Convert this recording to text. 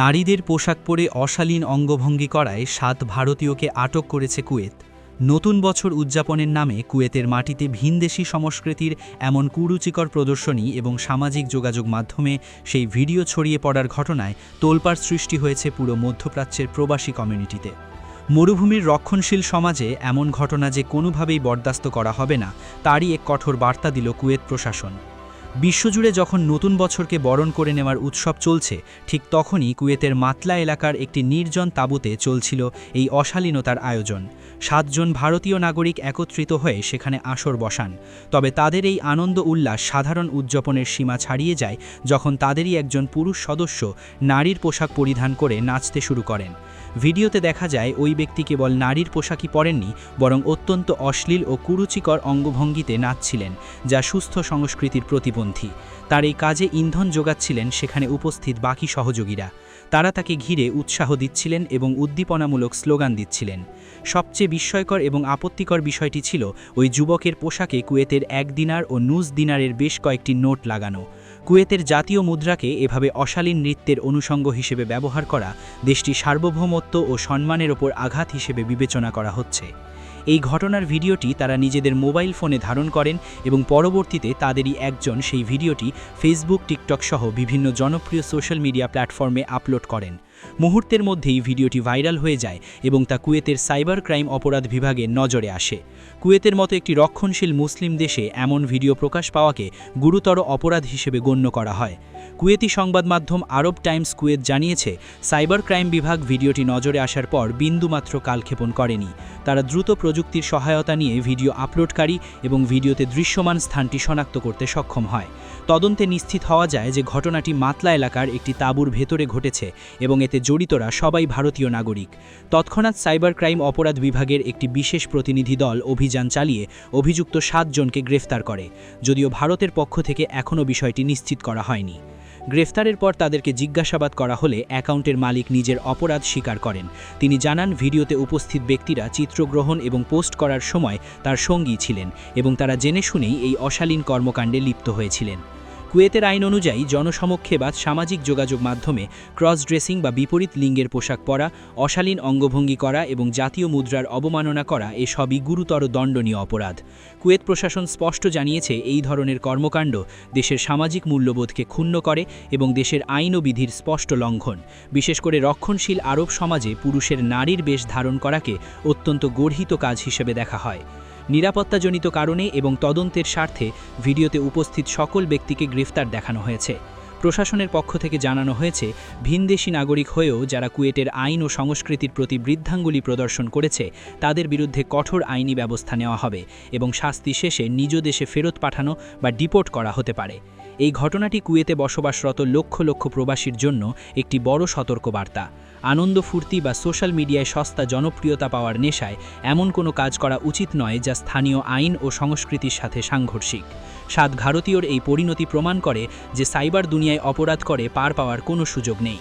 নারীদের পোশাক পরে অশালীন অঙ্গভঙ্গি করায় সাত ভারতীয়কে আটক করেছে কুয়েত। নতুন বছর উদযাপনের নামে কুয়েতের মাটিতে ভিনদেশি সংস্কৃতির এমন কুরুচিকর প্রদর্শনী এবং সামাজিক যোগাযোগ মাধ্যমে সেই ভিডিও ছড়িয়ে পড়ার ঘটনায় তোলপাড় সৃষ্টি হয়েছে পুরো মধ্যপ্রাচ্যের প্রবাসী কমিউনিটিতে। মরুভূমির রক্ষণশীল সমাজে এমন ঘটনা যে কোনোভাবেই বরদাস্ত করা হবে না, তারই এক কঠোর বার্তা দিল কুয়েত প্রশাসন। বিশ্বজুড়ে যখন নতুন বছরকে বরণ করে নেওয়ার উৎসব চলছে, ঠিক তখনই কুয়েতের মাতলা এলাকার একটি নির্জন তাঁবুতে চলছিল এই অশালীনতার আয়োজন। সাতজন ভারতীয় নাগরিক একত্রিত হয়ে সেখানে আসর বসান। তবে তাদের এই আনন্দ উল্লাস সাধারণ উদযাপনের সীমা ছাড়িয়ে যায় যখন তাদেরই একজন পুরুষ সদস্য নারীর পোশাক পরিধান করে নাচতে শুরু করেন। ভিডিওতে দেখা যায়, ওই ব্যক্তি কেবল নারীর পোশাকই পরেননি, বরং অত্যন্ত অশ্লীল ও কুরুচিকর অঙ্গভঙ্গিতে নাচছিলেন, যা সুস্থ সংস্কৃতির প্রতিবন্ধী। তার এই কাজে ইন্ধন যোগাচ্ছিলেন সেখানে উপস্থিত বাকি সহযোগীরা। তারা তাকে ঘিরে উৎসাহ দিচ্ছিলেন এবং উদ্দীপনামূলক স্লোগান দিচ্ছিলেন। সবচেয়ে বিস্ময়কর এবং আপত্তিকর বিষয়টি ছিল ওই যুবকের পোশাকে কুয়েতের এক দিনার ও নুজ দিনারের বেশ কয়েকটি নোট লাগানো। কুয়েতের জাতীয় মুদ্রাকে এভাবে অশালীন নৃত্যের অনুষঙ্গ হিসেবে ব্যবহার করা দেশটি সার্বভৌমত্ব ও সম্মানের ওপর আঘাত হিসেবে বিবেচনা করা হচ্ছে। এই ঘটনার ভিডিওটি তারা নিজেদের মোবাইল ফোনে ধারণ করেন এবং পরবর্তীতে তাদেরই একজন সেই ভিডিওটি ফেসবুক টিকটক সহ বিভিন্ন জনপ্রিয় সোশ্যাল মিডিয়া প্ল্যাটফর্মে আপলোড করেন। মুহূর্তের মধ্যেই ভিডিওটি ভাইরাল হয়ে যায় এবং তা কুয়েতের সাইবার ক্রাইম অপরাধ বিভাগের নজরে আসে। কুয়েতের মতো একটি রক্ষণশীল মুসলিম দেশে এমন ভিডিও প্রকাশ পাওয়াকে গুরুতর অপরাধ হিসেবে গণ্য করা হয়। কুয়েতি সংবাদ মাধ্যম আরব টাইমস কুয়েত জানিয়েছে, সাইবার ক্রাইম বিভাগ ভিডিওটি নজরে আসার পর বিন্দুমাত্র কালক্ষেপণ করেনি। তারা দ্রুত প্রযুক্তির সহায়তা নিয়ে ভিডিও আপলোডকারী এবং ভিডিওতে দৃশ্যমান স্থানটি শনাক্ত করতে সক্ষম হয়। তদন্তে নিশ্চিত হওয়া যায় যে ঘটনাটি মাতলা এলাকার একটি তাঁবুর ভেতরে ঘটেছে এবং এতে জড়িতরা সবাই ভারতীয় নাগরিক। তৎক্ষণাৎ সাইবার ক্রাইম অপরাধ বিভাগের একটি বিশেষ প্রতিনিধি দল অভিযান চালিয়ে অভিযুক্ত সাতজনকে গ্রেফতার করে, যদিও ভারতের পক্ষ থেকে এখনও বিষয়টি নিশ্চিত করা হয়নি। গ্রেফতারের পর তাদেরকে জিজ্ঞাসাবাদ করা হলে অ্যাকাউন্টের মালিক নিজের অপরাধ স্বীকার করেন। তিনি জানান, ভিডিওতে উপস্থিত ব্যক্তিরা চিত্রগ্রহণ এবং পোস্ট করার সময় তার সঙ্গী ছিলেন এবং তারা জেনে শুনেই এই অশালীন কর্মকাণ্ডে লিপ্ত হয়েছিলেন। কুয়েতের আইন অনুযায়ী জনসমক্ষে বা সামাজিক যোগাযোগ মাধ্যমে ক্রস ড্রেসিং বা বিপরীত লিঙ্গের পোশাক পরা, অশালীন অঙ্গভঙ্গি করা এবং জাতীয় মুদ্রার অবমাননা করা এসবই গুরুতর দণ্ডনীয় অপরাধ। কুয়েত প্রশাসন স্পষ্ট জানিয়েছে এই ধরনের কর্মকাণ্ড দেশের সামাজিক মূল্যবোধকে ক্ষুণ্ণ করে এবং দেশের আইন ও বিধির স্পষ্ট লঙ্ঘন। বিশেষ করে রক্ষণশীল আরব সমাজে পুরুষের নারীর বেশ ধারণ করাকে অত্যন্ত গর্হিত কাজ হিসেবে দেখা হয়। নিরাপত্তাজনিত কারণে এবং তদন্তের স্বার্থে ভিডিওতে উপস্থিত সকল ব্যক্তিকে গ্রেফতার দেখানো হয়েছে। প্রশাসনের পক্ষ থেকে জানানো হয়েছে ভিনদেশি নাগরিক হয়েও যারা কুয়েটের আইন ও সংস্কৃতির প্রতি বৃদ্ধাঙ্গুলি প্রদর্শন করেছে, তাদের বিরুদ্ধে কঠোর আইনি ব্যবস্থা নেওয়া হবে এবং শাস্তি শেষে নিজ দেশে ফেরত পাঠানো বা ডিপোর্ট করা হতে পারে। এই ঘটনাটি কুয়েতে বসবাসরত লক্ষ লক্ষ প্রবাসীর জন্য একটি বড় সতর্কবার্তা। আনন্দ ফুর্তি বা সোশ্যাল মিডিয়ায় সস্তা জনপ্রিয়তা পাওয়ার নেশায় এমন কোনো কাজ করা উচিত নয় যা স্থানীয় আইন ও সংস্কৃতির সাথে সাংঘর্ষিক। সাত ভারতীয়র এই পরিণতি প্রমাণ করে যে সাইবার দুনিয়ায় অপরাধ করে পার পাওয়ার কোনো সুযোগ নেই।